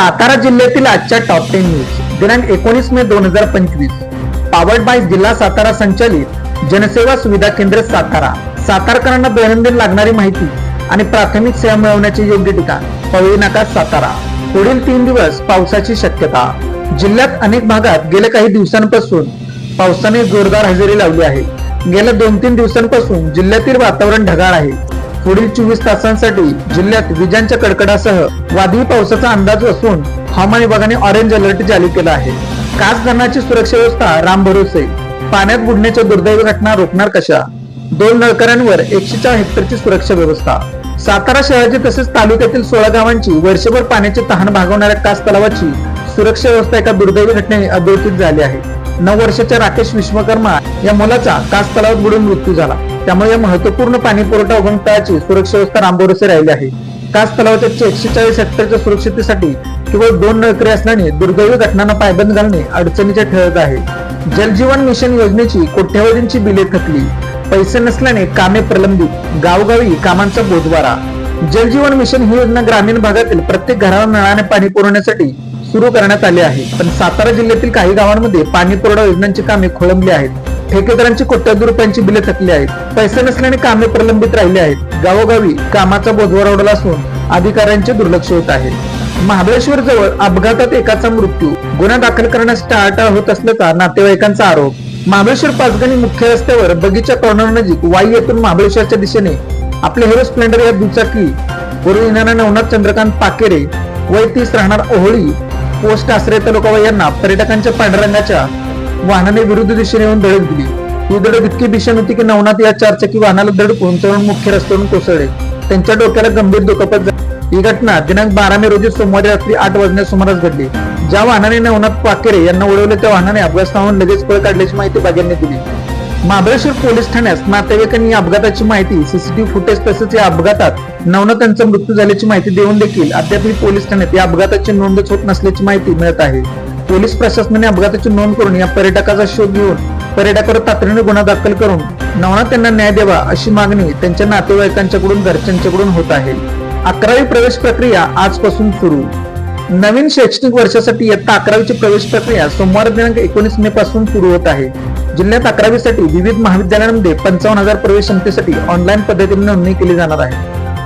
सातारा जिल्ह्यातील आजच्या top ten news दिनांक एकोणीस मे दोन हजार पंचवीस. पावर्ड बाय जिल्हा सातारा संचालित जनसेवा सुविधा केंद्र सातारा. सातारकरांना दैनंदिन लागणारी माहिती आणि प्राथमिक सेवा मिळवण्याचे योग्य ठिकाण पवळी नाका सातारा. पुढील तीन दिवस पावसाची शक्यता. जिल्ह्यात अनेक भागात गेल्या काही दिवसांपासून पावसाने जोरदार हजेरी लावली आहे. गेल्या दोन तीन दिवसांपासून जिल्ह्यातील वातावरण ढगाळ आहे. पुढील चोवीस तासांसाठी जिल्ह्यात विजांच्या कडकडासह वादळी पावसाचा अंदाज असून हवामान विभागाने ऑरेंज अलर्ट जारी केला आहे. कासधरणाची सुरक्षा व्यवस्था राम भरोसे. पाण्यात बुडण्याच्या दुर्दैवी घटना रोखणार कशा? दोन नळकऱ्यांवर एकशे चार हेक्टरची सुरक्षा व्यवस्था. सातारा शहराची तसेच तालुक्यातील सोळा गावांची वर्षभर पाण्याची तहान भागवणाऱ्या कास तलावाची सुरक्षा व्यवस्था एका दुर्दैवी घटनेने अधोरेखित झाली आहे. नऊ वर्षाच्या राकेश विश्वकर्मा या मुलाचा कास तलावात बुडून मृत्यू झाला. त्यामुळे या महत्त्वपूर्ण पाणी पुरवठा उगम सुरक्षा व्यवस्था रांबोरसे राहिली आहे. कास तलावाच्या एकशे चाळीस हेक्टरच्या सुरक्षितेसाठी केवळ दोन नळकरी असल्याने दुर्दैवी घटनांना पायबंद घालणे अडचणीचे ठरत आहे. जलजीवन मिशन योजनेची कोट्यवधींची बिले थकली. पैसे नसल्याने कामे प्रलंबित. गावगावी कामांचा बोधवारा जलजीवन मिशन ही योजना ग्रामीण भागातील प्रत्येक घराला नळाने पाणी पुरवण्यासाठी सुरू करण्यात आली आहे. पण सातारा जिल्ह्यातील काही गावांमध्ये पाणी पुरवठा योजनांची कामे खोळंबली आहेत. ठेकेदारांची कोट्यावधी रुपयांची बिले थकली आहेत. पैसे नसल्याने कामे प्रलंबित राहिली आहेत. गावोगावी कामाचा बोधवर उडला असून अधिकाऱ्यांचे दुर्लक्ष होत आहे. महाबळेश्वर जवळ अपघातात एकाचा मृत्यू. गुन्हा दाखल करण्यास टाळाटाळ होत असल्याचा नातेवाईकांचा आरोप. महाबळेश्वर पाचगणी मुख्य रस्त्यावर बगीचा कॉर्नर नजीक वाई येथून महाबळेश्वरच्या दिशेने. आपले हिरो स्प्लेंडर या दुचाकी. वरून येणारा नवनाथ चंद्रकांत पाकेरे. वय तीस राहणार ओहळी. पोस्ट आश्रय तालुका यांना पर्यटकांच्या पांढरंगाच्या वाहनाने विरुद्ध दिशेने येऊन धडक दिली. ही धडक इतकी भीषण होती की नवनाथ या चारचाकी वाहनाला धडकून तरुण मुख्य रस्त्यावरून कोसळले. त्यांच्या डोक्याला गंभीर दुखापत झाली. ही घटना दिनांक बारा मे रोजी सोमवारी रात्री आठ वाजण्यास सुमारास घडली. ज्या वाहनाने नवनाथ पाकेरे यांना उडवले त्या वाहनाने अपघातस्थळाहून लगेच पळ काढल्याची माहिती बागेंनी दिली. महाबळेश्वर पोलीस ठाण्यात नातेवाईकांनी अपघाताची माहिती सीसीटीव्ही फुटेज तसेच या अपघातात नवनाथांचा मृत्यू झाल्याची माहिती देऊन देखील अद्यापही पोलीस ठाण्यात या अपघाताची नोंदच होत नसल्याची माहिती मिळत आहे. पोलीस प्रशासनाने अपघाताची नोंद करून या पर्यटकाचा शोध घेऊन पर्यटकावर तातडीने गुन्हा दाखल करून नवनाथ त्यांना न्याय द्यावा अशी मागणी त्यांच्या नातेवाईकांच्याकडून घरच्यांच्याकडून होत आहे. अकरावी प्रवेश प्रक्रिया आजपासून सुरू. नवीन शैक्षणिक वर्षासाठी इयत्ता अकरावीची प्रवेश प्रक्रिया सोमवार दिनांक एकोणीस मे पासून सुरू होत आहे. जिल्ह्यात अकरावीसाठी विविध महाविद्यालयांमध्ये पंचावन्न हजार प्रवेश क्षमतेसाठी ऑनलाईन पद्धतीने नोंदणी केली जाणार आहे.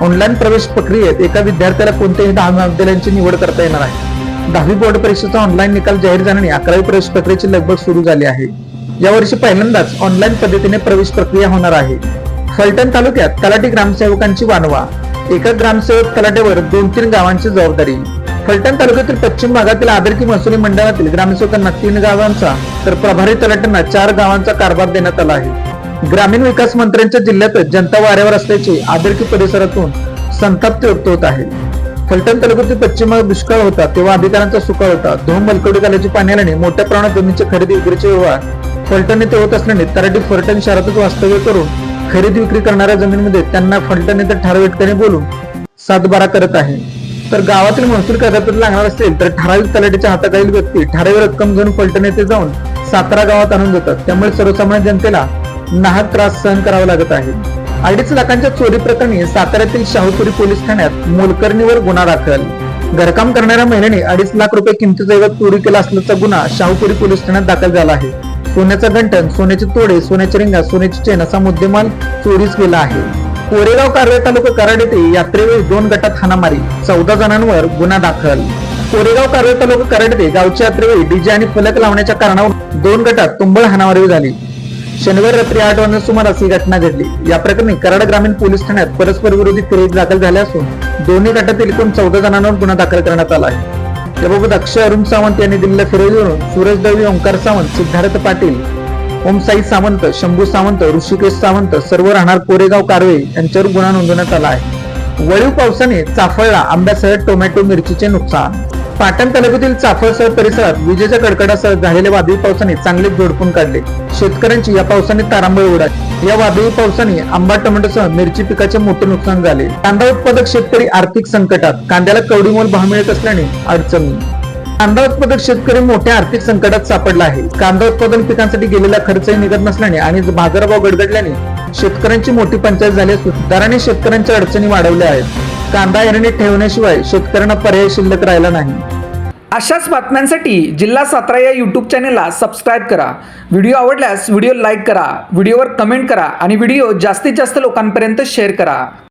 ऑनलाईन प्रवेश प्रक्रियेत एका विद्यार्थ्याला कोणत्याही दहा महाविद्यालयांची निवड करता येणार आहे. दहावी बोर्ड परीक्षेचा ऑनलाईन निकाल जाहीर झाल्याने अकरावी प्रवेश प्रक्रियेची लगबग सुरू झाली आहे. यावर्षी पहिल्यांदाच ऑनलाईन पद्धतीने प्रवेश प्रक्रिया होणार आहे. फलटण तालुक्यात तलाठी ग्रामसेवकांची वानवा. एका ग्रामसेवक तलाट्यावर दोन तीन गावांची जबाबदारी. फलटण तालुक्यातील पश्चिम भागातील आदरकी महसुली मंडळातील ग्रामसेवकांना तीन गावांचा तर प्रभारी तलाट्यांना चार गावांचा कारभार देण्यात आला आहे. ग्रामीण विकास मंत्र्यांच्या जिल्ह्यातच जनता वाऱ्यावर असल्याचे आदरकी परिसरातून संताप्त व्यक्त होत आहे. फलटण तालुक्यातील पश्चिम भाग दुष्काळ होता तेव्हा अधिकाऱ्यांचा सुकाळ होता. धोम मलकवडी काल्याची पाणी आल्याने मोठ्या प्रमाणात जमिनीचे खरेदी विक्रीचे व्यवहार फलटण येथे होत असल्याने तराटी फलटण शहरातच वास्तव्य करून खरेदी विक्री करणाऱ्या जमिनीमध्ये त्यांना फलटण येथे ठराविक बोलून सातबारा करत आहे. तर गावातील महसूल कागदपत्र लागणार असेल तर ठराविक तलाठीच्या हाताखालील व्यक्ती ठराविक रक्कम घेऊन फलटण येथे जाऊन सातारा गावात आणून जातात त्यामुळे सर्वसामान्य जनतेला नाहक त्रास सहन करावा लागत आहे. अडीच लाखांच्या चोरी प्रकरणी साताऱ्यातील शाहूपुरी पोलीस ठाण्यात मोलकर्णीवर गुन्हा दाखल. घरकाम करणाऱ्या महिलेने अडीच लाख रुपये किमतीचा एवढा चोरी केला असल्याचा गुन्हा शाहूपुरी पोलीस ठाण्यात दाखल झाला आहे. सोन्याचा गंठन सोन्याचे तोडे सोन्याच्या रिंगा सोन्याची चेन असा मुद्देमाल चोरीस गेला आहे. कोरेगाव कारवे तालुका कराड येथे यात्रेवेळी दोन गटात हाणामारी. चौदा जणांवर गुन्हा दाखल. कोरेगाव कारवे तालुका कराड येथे गावच्या यात्रेवेळी डीजे आणि फलक लावण्याच्या कारणावरून दोन गटात तुंबळ हाणामारी झाली. शनिवार रात्री आठ वाजता सुमारास ही घटना घडली. या प्रकरणी कराड ग्रामीण पोलीस ठाण्यात परस्पर विरोधी फिर्याद दाखल झाल्या असून दोन्ही गटातील एकूण चौदा जणांवर गुन्हा दाखल करण्यात आला आहे. याबाबत अक्षय अरुण सावंत यांनी दिलेल्या फिर्यादीवरून सूरज दळवी ओंकार सावंत सिद्धार्थ पाटील ओमसाई सावंत शंभू सावंत ऋषिकेश सावंत सर्व राहणार कोरेगाव कारवे यांच्यावर गुन्हा नोंदवण्यात आला आहे. वळीव पावसाने चाफळला आंब्यासह टोमॅटो मिरचीचे नुकसान. पाटण तालुक्यातील चाफळसह परिसरात विजेच्या कडकडासह झालेल्या वादळी पावसाने चांगले झोडपून काढले. शेतकऱ्यांची या पावसाने तारांबळ उडाली. या वादळी पावसाने आंबा टोमॅटोसह मिरची पिकाचे मोठे नुकसान झाले. कांदा उत्पादक शेतकरी आर्थिक संकटात. कांद्याला कवडीमोल भाव मिळत असल्याने अडचणी. कांदा उत्पादक शेतकरी मोठ्या आर्थिक संकटात सापडला आहे. कांदा उत्पादन पिकांसाठी गेलेला खर्चही निघत नसल्याने आणि बाजारभाव गडगडल्याने शेतकऱ्यांची मोठी पंचायत झाली असून दराने शेतकऱ्यांच्या अडचणी वाढवल्या आहेत. कांदा ऐरणीत ठेवण्याशिवाय शेतकऱ्यांना पर्याय शिल्लक राहिला नाही. अशाच बातम्यांसाठी जिल्हा सातारा या यूट्यूब चॅनेलला सबस्क्राईब करा. व्हिडिओ आवडल्यास व्हिडिओ लाईक करा व्हिडिओवर कमेंट करा आणि व्हिडिओ जास्तीत जास्त लोकांपर्यंत शेअर करा.